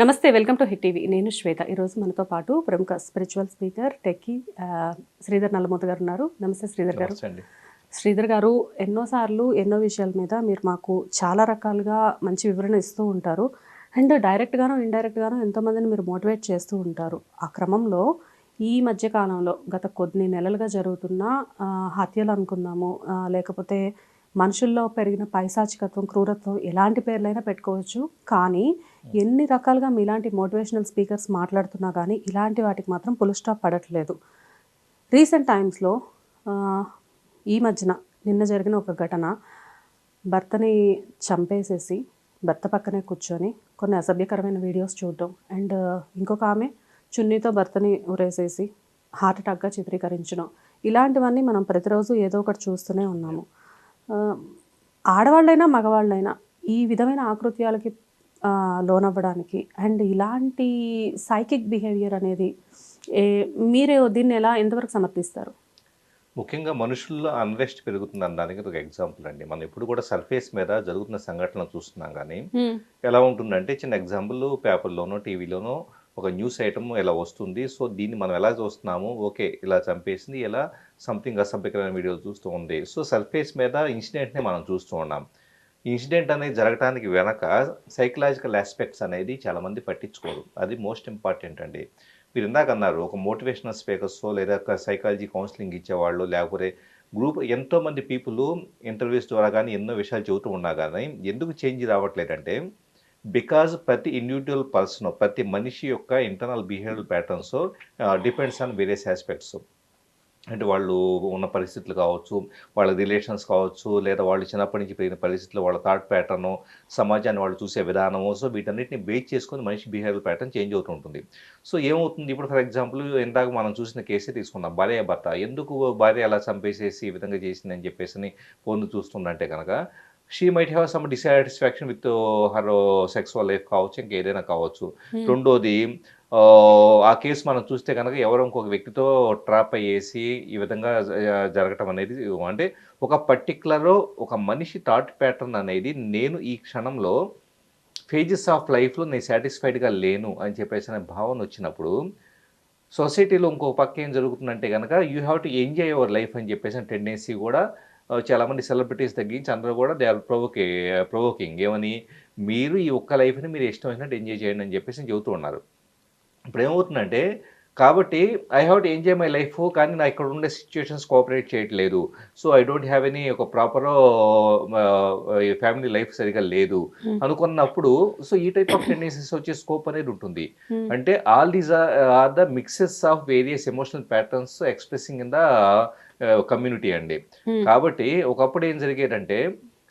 నమస్తే welcome to hit TV. నేను శ్వేత. ఈరోజు మనతో పాటు ప్రముఖ spiritual speaker techie Sridhar Nallamothu garu ఉన్నారు. నమస్తే శ్రీధర్ గారు. శ్రీధర్ గారు ఎన్నోసార్లు ఎన్నో విషయాల మీద మీరు మాకు చాలా రకాలుగా మంచి వివరణ ఇస్తూ ఉంటారు. అండ్ డైరెక్ట్గాను ఇండైరెక్ట్గాను ఎంతోమందిని మీరు మోటివేట్ చేస్తూ ఉంటారు. ఆ క్రమంలో ఈ మధ్య కాలంలో గత కొన్ని నెలలుగా జరుగుతున్న హత్యలు అనుకుందాము లేకపోతే మనుషుల్లో పెరిగిన పైశాచికత్వం క్రూరత్వం ఎలాంటి పేర్లైనా పెట్టుకోవచ్చు. కానీ ఎన్ని రకాలుగా మీలాంటి మోటివేషనల్ స్పీకర్స్ మాట్లాడుతున్నా కానీ ఇలాంటి వాటికి మాత్రం పుల్ స్టాప్ పడట్లేదు. రీసెంట్ టైమ్స్లో ఈ మధ్యన నిన్న జరిగిన ఒక ఘటన భర్తని చంపేసేసి భర్త పక్కనే కూర్చొని కొన్ని అసభ్యకరమైన వీడియోస్ చూడడం అండ్ ఇంకొక ఆమె చున్నీతో భర్తని ఉరేసేసి హార్ట్ అటాక్గా చిత్రీకరించడం. ఇలాంటివన్నీ మనం ప్రతిరోజు ఏదో ఒకటి చూస్తూనే ఉన్నాము. ఆడవాళ్ళైనా మగవాళ్ళైనా ఈ విధమైన ఆకృత్యాలకి లోనవ్వడానికి. అండ్ ఇలాంటి సైకిక్ బిహేవియర్ అనేది మీరు దీన్ని ఎలా ఎంతవరకు సమర్థిస్తారు? ముఖ్యంగా మనుషుల్లో అన్రెస్ట్ పెరుగుతుంది అనడానికి ఒక ఎగ్జాంపుల్ అండి. మనం ఇప్పుడు కూడా సర్ఫేస్ మీద జరుగుతున్న సంఘటనలు చూస్తున్నాం కానీ ఎలా ఉంటుందంటే చిన్న ఎగ్జాంపుల్ పేపర్లోనో టీవీలోనో ఒక న్యూస్ ఐటమ్ ఇలా వస్తుంది సో దీన్ని మనం ఎలా చూస్తున్నాము ఓకే ఇలా చంపేసింది ఇలా సంథింగ్ అసభ్యకరమైన వీడియో చూస్తూ ఉంది. సో సర్ఫేస్ మీద ఇన్సిడెంట్ని మనం చూస్తూ ఉన్నాం. ఇన్సిడెంట్ అనేది జరగడానికి వెనక సైకలాజికల్ ఆస్పెక్ట్స్ అనేది చాలామంది పట్టించుకోరు. అది మోస్ట్ ఇంపార్టెంట్ అండి. మీరు ఇందాక అన్నారు ఒక మోటివేషనల్ స్పీకర్స్ లేదా ఒక సైకాలజీ కౌన్సిలింగ్ ఇచ్చేవాళ్ళు లేకపోతే గ్రూప్ ఎంతోమంది పీపుల్ ఇంటర్వ్యూస్ ద్వారా కానీ ఎన్నో విషయాలు చెబుతూ ఉన్నా కానీ ఎందుకు చేంజ్ రావట్లేదంటే బికాజ్ ప్రతి ఇండివిజువల్ పర్సన్ ప్రతి మనిషి యొక్క internal behaviour patterns depends on various aspects. అంటే వాళ్ళు ఉన్న పరిస్థితులు కావచ్చు వాళ్ళ రిలేషన్స్ కావచ్చు లేదా వాళ్ళు చిన్నప్పటి నుంచి పెరిగిన పరిస్థితులు వాళ్ళ థాట్ ప్యాటర్ను సమాజాన్ని వాళ్ళు చూసే విధానము. సో వీటన్నిటిని బేస్ చేసుకొని మనిషి బిహేవియర్ ప్యాటర్న్ చేంజ్ అవుతూ ఉంటుంది. సో ఏమవుతుంది? ఇప్పుడు ఫర్ ఎగ్జాంపుల్ ఇందాక మనం చూసిన కేసే తీసుకున్నాం భార్య భర్త. ఎందుకు భార్య అలా చంపేసేసి ఈ విధంగా చేసిందని చెప్పేసి ఫోన్ చూస్తుందంటే కనుక she might have some dissatisfaction with her sexual life కావచ్చు ఇంకేదైనా కావచ్చు. రెండోది ఆ, కేసు మనం చూస్తే కనుక ఎవరో ఇంకొక వ్యక్తితో ట్రాప్ అయ్యేసి ఈ విధంగా జరగటం అనేది అంటే ఒక పర్టికులర్ ఒక మనిషి థాట్ ప్యాటర్న్ అనేది నేను ఈ క్షణంలో ఫేజెస్ ఆఫ్ లైఫ్లో నేను సాటిస్ఫైడ్గా లేను అని చెప్పేసి అనే భావన వచ్చినప్పుడు సొసైటీలో ఇంకో పక్క ఏం జరుగుతుందంటే కనుక you have to enjoy your life అని చెప్పేసి టెండెన్సీ కూడా చాలామంది సెలబ్రిటీస్ తగ్గించి అందరూ కూడా దే ఆర్ ప్రొవోకే ప్రొవోకింగ్. ఏమని? మీరు ఈ ఒక్క లైఫ్ని మీరు ఇష్టం వచ్చినట్టు ఎంజాయ్ చేయండి అని చెప్పేసి చెబుతూ ఉన్నారు. ఇప్పుడు ఏమవుతుందంటే కాబట్టి I have to enjoy my life కానీ నా ఇక్కడ ఉండే సిచ్యుయేషన్స్ కోఆపరేట్ చేయట్లేదు so I don't have any ఒక ప్రాపర్ ఫ్యామిలీ లైఫ్ సరిగా లేదు Hmm. అనుకున్నప్పుడు సో ఈ టైప్ ఆఫ్ టెండెన్సీస్ వచ్చే స్కోప్ అనేది ఉంటుంది Hmm. అంటే all these are the mixes of various emotional patterns expressing in the community అండి Hmm. కాబట్టి ఒకప్పుడు ఏం జరిగేదంటే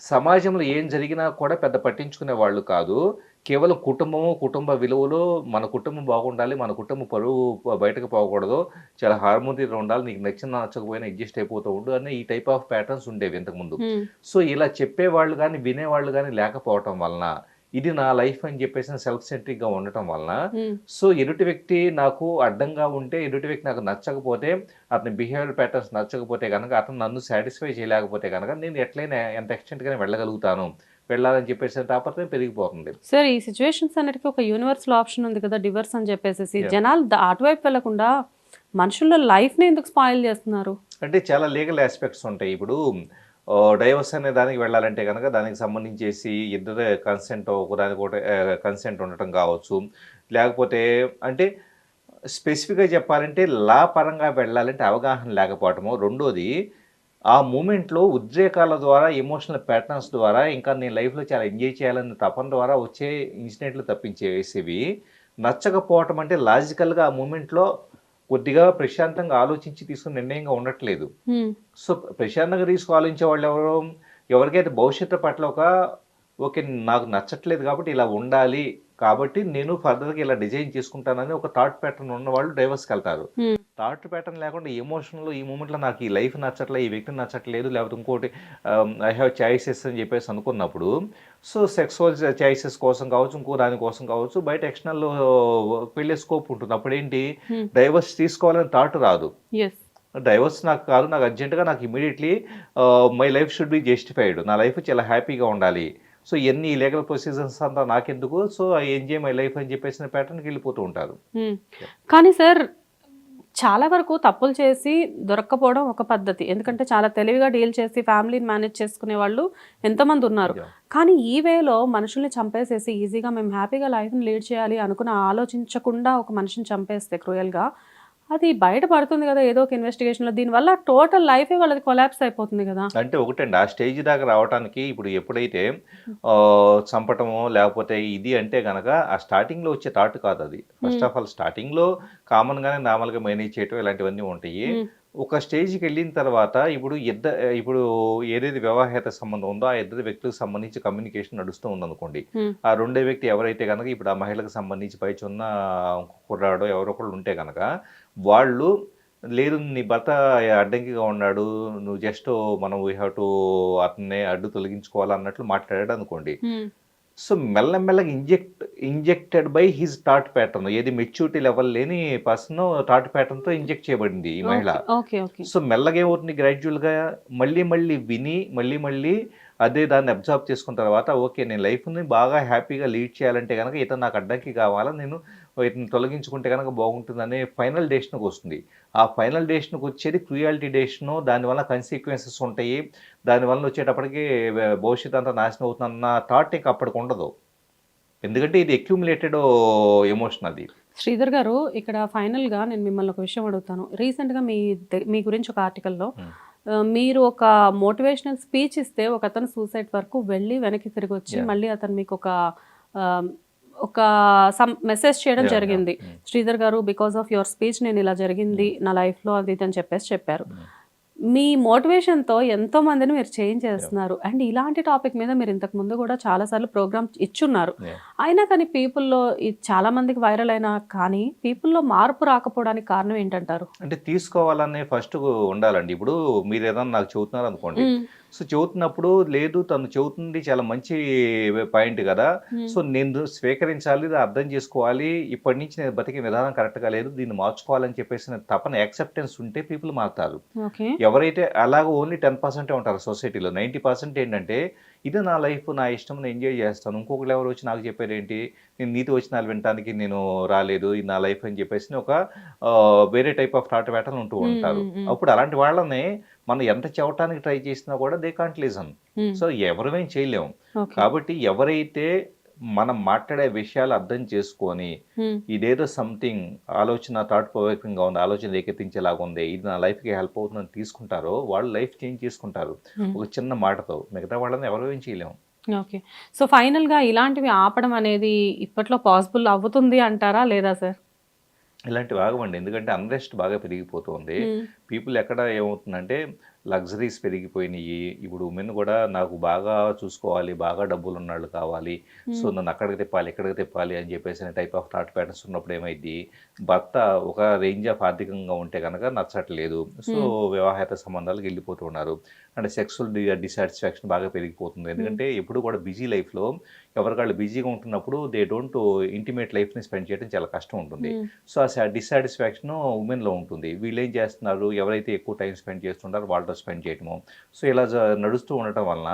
సమాజంలో ఏం జరిగినా కూడా పెద్ద పట్టించుకునే వాళ్ళు కాదు కేవలం కుటుంబము కుటుంబ విలువలు మన కుటుంబం బాగుండాలి మన కుటుంబం పరువు బయటకు పోకూడదు చాలా హార్మోనియస్గా ఉండాలి నీకు నచ్చిన నచ్చకపోయినా అడ్జస్ట్ అయిపోతూ ఉండు అనే ఈ టైప్ ఆఫ్ ప్యాటర్న్స్ ఉండేవి ఇంతకుముందు. సో ఇలా చెప్పేవాళ్ళు కానీ వినేవాళ్ళు కానీ లేకపోవటం వలన ఇది నా లైఫ్ అని చెప్పేసి సెల్ఫ్ సెంట్రిక్గా ఉండటం వలన. సో ఎదుటి వ్యక్తి నాకు అడ్డంగా ఉంటే ఎదుటి వ్యక్తి నాకు నచ్చకపోతే అతని బిహేవియర్ ప్యాటర్న్స్ నచ్చకపోతే కనుక అతను నన్ను సాటిస్ఫై చేయలేకపోతే కనుక నేను ఎట్లయినా ఎంత ఎక్స్టెంట్గానే వెళ్ళగలుగుతాను వెళ్ళాలని చెప్పేసి తాపత్రయం పెరిగిపోతుంది. సార్ ఈ సిచ్యువేషన్స్ అన్నిటికీ ఒక యూనివర్సల్ ఆప్షన్ ఉంది కదా డివర్స్ అని చెప్పేసి. జనాలు అటువైపు వెళ్ళకుండా మనుషుల లైఫ్ని ఎందుకు స్పాయిల్ చేస్తున్నారు? అంటే చాలా లీగల్ ఆస్పెక్ట్స్ ఉంటాయి. ఇప్పుడు డైవర్స్ అనే దానికి వెళ్ళాలంటే కనుక దానికి సంబంధించేసి ఇద్దరు కన్సెంట్ ఒకదానికి ఒకటి కన్సెంట్ ఉండటం కావచ్చు. లేకపోతే అంటే స్పెసిఫిక్గా చెప్పాలంటే లా పరంగా వెళ్ళాలంటే అవగాహన లేకపోవటము. రెండోది ఆ మూమెంట్లో ఉద్రేకాల ద్వారా ఎమోషనల్ ప్యాటర్న్స్ ద్వారా ఇంకా నేను లైఫ్లో చాలా ఎంజాయ్ చేయాలన్న తపన ద్వారా వచ్చే ఇన్సిడెంట్లు తప్పించేసేవి నచ్చకపోవటం అంటే లాజికల్గా ఆ మూమెంట్లో కొద్దిగా ప్రశాంతంగా ఆలోచించి తీసుకున్న నిర్ణయంగా ఉండట్లేదు. సో ప్రశాంతంగా తీసుకు ఆలోచించే వాళ్ళు ఎవరు ఎవరికైతే భవిష్యత్తు పట్ల ఒక ఓకే నాకు నచ్చట్లేదు కాబట్టి ఇలా ఉండాలి కాబట్టి నేను ఫర్దర్గా ఇలా డిజైన్ చేసుకుంటానని ఒక థాట్ ప్యాటర్న్ ఉన్న వాళ్ళు డైవర్స్కి వెళ్తారు. థాట్ ప్యాటర్న్ లేకుండా ఎమోషన్లో ఈ మూమెంట్లో నాకు ఈ లైఫ్ నచ్చట్లేదు ఈ వ్యక్తి నచ్చట్లేదు లేకపోతే ఇంకోటి ఐ హ్యావ్ చాయిసెస్ అని చెప్పేసి అనుకున్నప్పుడు సో సెక్సువల్ చాయిసెస్ కోసం కావచ్చు ఇంకో దాని కోసం కావచ్చు బయట ఎక్స్టర్నల్ వెళ్ళే స్కోప్ ఉంటుంది. అప్పుడు ఏంటి Hmm. డైవర్స్ తీసుకోవాలని థాట్ రాదు. డైవర్స్ నాకు కాదు నాకు అర్జెంటుగా నాకు immediately my life should be justified నా లైఫ్ చాలా హ్యాపీగా ఉండాలి. సో ఎన్ని లీగల్ ప్రొసీజర్స్ అంతా నాకెందుకు? సో ఎంజాయ్ మై లైఫ్ అని చెప్పేసిన ప్యాటర్న్కి వెళ్ళిపోతూ ఉంటారు. కానీ సార్ చాలా వరకు తప్పులు చేసి దొరక్కపోవడం ఒక పద్ధతి. ఎందుకంటే చాలా తెలివిగా డీల్ చేసి ఫ్యామిలీని మేనేజ్ చేసుకునే వాళ్ళు ఎంతమంది ఉన్నారు. కానీ ఈ వేలో మనుషుల్ని చంపేసేసి ఈజీగా మేము హ్యాపీగా లైఫ్ని లీడ్ చేయాలి అనుకుని ఆలోచించకుండా ఒక మనిషిని చంపేస్తే క్రూయల్గా అది బయట పడుతుంది కదా ఏదో ఒక ఇన్వెస్టిగేషన్లో దీనివల్ల టోటల్ లైఫే వాళ్ళది కొలాప్స్ అయిపోతుంది కదా. అంటే ఒకటండి ఆ స్టేజ్ దాకా రావడానికి ఇప్పుడు ఎప్పుడైతే చంపటమో లేకపోతే ఇది అంటే గనక ఆ స్టార్టింగ్లో వచ్చే థాట్ కాదు అది. ఫస్ట్ ఆఫ్ ఆల్ స్టార్టింగ్లో కామన్గానే నార్మల్గా మేనేజ్ చేయటం ఇలాంటివన్నీ ఉంటాయి. ఒక స్టేజ్కి వెళ్ళిన తర్వాత ఇప్పుడు ఇద్ద ఇప్పుడు ఏదైతే వివాహేత సంబంధం ఉందో ఆ ఇద్దరు వ్యక్తులకు సంబంధించి కమ్యూనికేషన్ నడుస్తూ ఉందనుకోండి. ఆ రెండో వ్యక్తి ఎవరైతే కనుక ఇప్పుడు ఆ మహిళకు సంబంధించి పైచి ఉన్న కుర్రాడో ఎవరో ఒకళ్ళు ఉంటే కనుక వాళ్ళు లేదు నీ భర్త అడ్డంకిగా ఉన్నాడు నువ్వు జస్ట్ మనం వీ హ్యావ్ టు అతన్ని అడ్డు తొలగించుకోవాలన్నట్లు మాట్లాడాడు అనుకోండి. సో మెల్లమెల్లగా inject injected by his thought pattern. ఏది మెచ్యూరిటీ లెవెల్ లేని పర్సన్ థాట్ ప్యాటర్న్తో ఇంజెక్ట్ చేయబడింది ఈ మహిళ. సో మెల్లగా ఏమవుతుంది గ్రాడ్యువల్గా మళ్ళీ మళ్ళీ విని మళ్ళీ మళ్ళీ అదే దాన్ని అబ్జర్వ్ చేసుకున్న తర్వాత ఓకే నేను లైఫ్ని బాగా హ్యాపీగా లీడ్ చేయాలంటే కనుక ఇతను నాకు అడ్డంకి కావాలా నేను ఇతను తొలగించుకుంటే కనుక బాగుంటుంది అనే ఫైనల్ డేషన్కి వస్తుంది. ఆ ఫైనల్ డేషన్కి వచ్చేది క్రుయాలిటీ డేషను దానివల్ల కన్సిక్వెన్సెస్ ఉంటాయి దానివల్ల వచ్చేటప్పటికి భవిష్యత్ అంతా నాశనం అవుతుందన్న థాట్ ఇంకా అప్పటికి ఉండదు. ఎందుకంటే ఇది అక్యూములేటెడ్ ఎమోషన్ అది. శ్రీధర్ గారు ఇక్కడ ఫైనల్గా నేను మిమ్మల్ని ఒక విషయం అడుగుతాను. రీసెంట్గా మీ మీ గురించి ఒక ఆర్టికల్లో మీరు ఒక మోటివేషనల్ స్పీచ్ ఇస్తే ఒక అతను సూసైడ్ వరకు వెళ్ళి వెనక్కి తిరిగి వచ్చి. మళ్ళీ అతను మీకు ఒక ఒక సమ్ మెసేజ్ చేయడం. జరిగింది. Hmm. శ్రీధర్ గారు బికాస్ ఆఫ్ యువర్ స్పీచ్ నేను ఇలా జరిగింది నా లైఫ్లో అది ఇది అని చెప్పేసి చెప్పారు. Hmm. మీ మోటివేషన్తో ఎంతో మందిని మీరు చేంజ్ చేస్తున్నారు. అండ్ ఇలాంటి టాపిక్ మీద మీరు ఇంతకు ముందు కూడా చాలాసార్లు ప్రోగ్రామ్ ఇచ్చున్నారు. అయినా కానీ పీపుల్లో చాలా మందికి వైరల్ అయినా కానీ పీపుల్లో మార్పు రాకపోవడానికి కారణం ఏంటంటారు? అంటే తీసుకోవాలనే ఫస్ట్ ఉండాలండి. ఇప్పుడు మీరు ఏదన్నా నాకు చెబుతున్నారు అనుకోండి సో చెబుతున్నప్పుడు లేదు తను చెబుతుంది చాలా మంచి పాయింట్ కదా. సో నేను స్వీకరించాలి అర్థం చేసుకోవాలి. ఇప్పటి నుంచి నేను బతికే విధానం కరెక్ట్గా లేదు. దీన్ని మార్చుకోవాలని చెప్పేసి తపన యాక్సెప్టెన్స్ ఉంటే పీపుల్ మారుతారు. ఎవరైతే అలాగ ఓన్లీ టెన్ పర్సెంటే ఉంటారు సొసైటీలో. నైంటీ పర్సెంట్ ఏంటంటే ఇది నా లైఫ్ నా ఇష్టం నేను ఎంజాయ్ చేస్తాను. ఇంకొకరు ఎవరు వచ్చి నాకు చెప్పారు ఏంటి? నేను నీతి వచ్చినాలు వినటానికి నేను రాలేదు ఇది నా లైఫ్ అని చెప్పేసి ఒక వేరే టైప్ ఆఫ్ థాట్ ప్యాటర్న్ ఉంటూ ఉంటారు. అప్పుడు అలాంటి వాళ్ళని మనం ఎంత చెవటానికి ట్రై చేసినా కూడా దే కాంట్ లిజన్. సో ఎవరమేం చేయలేము కాబట్టి ఎవరైతే మనం మాట్లాడే విషయాలు అర్థం చేసుకొని ఇదేదో సంథింగ్ ఆలోచన థాట్ ప్రొవోకింగ్గా ఉంది ఆలోచన రేకెత్తించేలాగా ఉంది ఇది నా లైఫ్కి హెల్ప్ అవుతుందని తీసుకుంటారో వాళ్ళు లైఫ్ చేంజ్ చేసుకుంటారు. ఒక చిన్న మాటతో మిగతా వాళ్ళని ఎవరు ఏం చేయలేము ఓకే సో ఫైనల్గా ఇలాంటివి ఆపడం అనేది ఇప్పట్లో పాసిబుల్ అవుతుంది అంటారా లేదా సార్ ఇలాంటివి ఆగవండి. ఎందుకంటే అన్రెస్ట్ బాగా పెరిగిపోతుంది. పీపుల్ ఎక్కడ ఏమవుతుందంటే లగ్జరీస్ పెరిగిపోయినాయి. ఇప్పుడు ఉమెన్ కూడా నాకు బాగా చూసుకోవాలి బాగా డబ్బులు ఉన్నాళ్ళు కావాలి. సో నన్ను అక్కడికి తిప్పాలి ఇక్కడికి తిప్పాలి అని చెప్పేసి టైప్ ఆఫ్ థాట్ ప్యాటర్న్స్ ఉన్నప్పుడు ఏమైంది భర్త ఒక రేంజ్ ఆఫ్ ఆర్థికంగా ఉంటే కనుక నచ్చట్లేదు. సో వివాహేత సంబంధాలకు వెళ్ళిపోతూ ఉన్నారు. అంటే సెక్సువల్ డిసాటిస్ఫాక్షన్ బాగా పెరిగిపోతుంది. ఎందుకంటే ఎప్పుడు కూడా బిజీ లైఫ్లో ఎవరికాళ్ళు బిజీగా ఉంటున్నప్పుడు దే డోంట్ ఇంటిమేట్ లైఫ్ని స్పెండ్ చేయడం చాలా కష్టం ఉంటుంది. సో ఆ డిస్సాటిస్ఫాక్షన్ ఉమెన్లో ఉంటుంది. వీళ్ళు ఏం చేస్తున్నారు? ఎవరైతే ఎక్కువ టైం స్పెండ్ చేస్తుంటారో వాళ్ళతో స్పెండ్ చేయటము. సో ఇలా నడుస్తూ ఉండటం వలన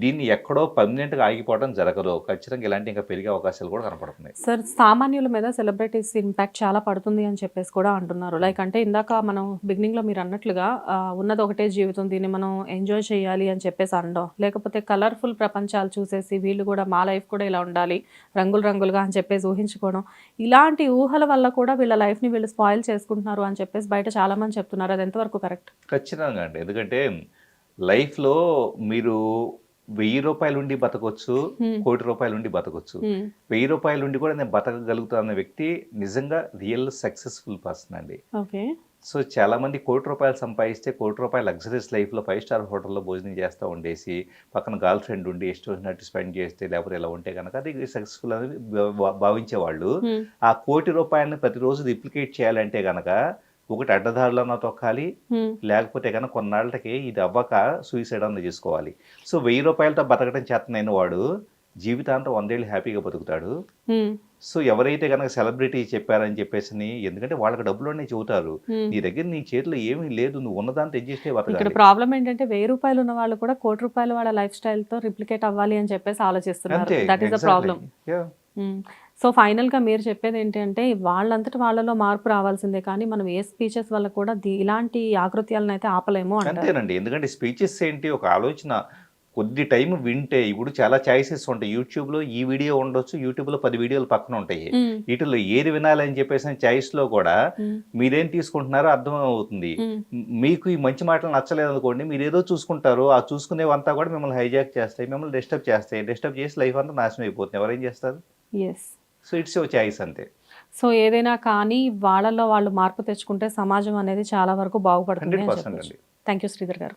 దీన్ని ఎక్కడో పర్మనెంట్గా ఆగిపోవడం జరగదు. ఖచ్చితంగా ఇలాంటి ఇంకా పెరిగే అవకాశాలు కూడా కనపడుతున్నాయి. సార్ సామాన్యుల మీద సెలబ్రిటీస్ ఇంపాక్ట్ చాలా పడుతుంది అని చెప్పేసి కూడా అంటున్నారు. లైక్ అంటే ఇందాక మనం బిగినింగ్లో మీరు అన్నట్లుగా ఉన్నది ఒకటే జీవితం దీన్ని మనం ఎంజాయ్ చేయాలి అని చెప్పేసి అనడం. లేకపోతే కలర్ఫుల్ ప్రపంచాలు చూసేసి వీళ్ళు కూడా మా లైఫ్ కూడా ఇలా ఉండాలి రంగులు రంగులుగా అని చెప్పేసి ఊహించుకోవడం. ఇలాంటి ఊహల వల్ల కూడా వీళ్ళ లైఫ్ని వీళ్ళు స్పాయిల్ చేసుకుంటున్నారు అని చెప్పేసి బయట చాలా మంది చెప్తున్నారు. అది ఎంతవరకు కరెక్ట్? ఖచ్చితంగా అండి. ఎందుకంటే లైఫ్లో మీరు వెయ్యి రూపాయలు ఉండి బతకొచ్చు కోటి రూపాయలు ఉండి బతకొచ్చు వెయ్యి రూపాయలు ఉండి కూడా నేను బతకగలుగుతాన్న వ్యక్తి నిజంగా రియల్ సక్సెస్ఫుల్ పర్సన్ అండి. సో చాలా మంది కోటి రూపాయలు సంపాదిస్తే కోటి రూపాయలు లగ్జరీస్ లైఫ్లో ఫైవ్ స్టార్ హోటల్లో భోజనం చేస్తూ ఉండేసి పక్కన గర్ల్ ఫ్రెండ్ ఉండి ఇష్టం వచ్చినట్టు స్పెండ్ చేస్తే లేకపోతే ఇలా ఉంటే కనుక అది సక్సెస్ఫుల్ అని భావించేవాళ్ళు. ఆ కోటి రూపాయలని ప్రతిరోజు రిప్లికేట్ చేయాలంటే కనుక ఒకటి అడ్డదారులన్నా తొక్కాలి లేకపోతే కనుక కొన్నాళ్ళకి ఇది అవ్వక సూసైడ్ అన్న చేసుకోవాలి. సో వెయ్యి రూపాయలతో బతకడం చేతనైన వాడు జీవితాంతం వందేళ్ళు హ్యాపీగా బతుకుతాడు. సో ఎవరైతే కనుక సెలబ్రిటీ చెప్పారని చెప్పేసి ఎందుకంటే వాళ్ళకి డబ్బులోనే చెబుతారు. నీ దగ్గర నీ చేతిలో ఏమీ లేదు నువ్వు ఉన్నదాంతో అడ్జస్ట్ అయ్యి ఇక్కడ ప్రాబ్లం ఏంటంటే వెయ్యి రూపాయలు ఉన్న వాళ్ళు కూడా కోటి రూపాయలు వాళ్ళ లైఫ్ స్టైల్తో రిప్లికేట్ అవ్వాలి అని చెప్పేసి ఆలోచిస్తున్నారు. అంతే that is the problem so ఫైనల్గా మీరు చెప్పేది ఏంటంటే వాళ్ళంతటి వాళ్ళలో మార్పు రావాల్సిందే. కానీ మనం ఏ స్పీచెస్ వల్ల కూడా ఇలాంటి ఆకృత్యాలను అయితే ఆపలేము అంతేనండి. ఎందుకంటే స్పీచెస్ ఏంటి? ఒక ఆలోచన కొద్ది టైం వింటే ఇప్పుడు చాలా చాయిసెస్ ఉంటాయి. యూట్యూబ్లో ఈ వీడియో ఉండొచ్చు యూట్యూబ్లో పది వీడియోలు పక్కన ఉంటాయి. వీటిలో ఏది వినాలని చెప్పేసి చాయిస్లో కూడా మీరేం తీసుకుంటున్నారో అర్థం అవుతుంది. మీకు ఈ మంచి మాటలు నచ్చలేదు అనుకోండి మీరు ఏదో చూసుకుంటారు. ఆ చూసుకునేవంతా కూడా మిమ్మల్ని హైజాక్ చేస్తాయి మిమ్మల్ని డిస్టర్బ్ చేస్తాయి. డిస్టర్బ్ చేసి లైఫ్ అంతా నాశనం అయిపోతుంది. ఎవరేం చేస్తారు? ఎస్ సో ఇట్స్ ఓ చాయిస్ అంతే సో ఏదైనా కానీ వాళ్ళలో వాళ్ళు మార్పు తెచ్చుకుంటే సమాజం అనేది చాలా వరకు బాగుపడుతుంది థ్యాంక్ యూ శ్రీధర్ గారు.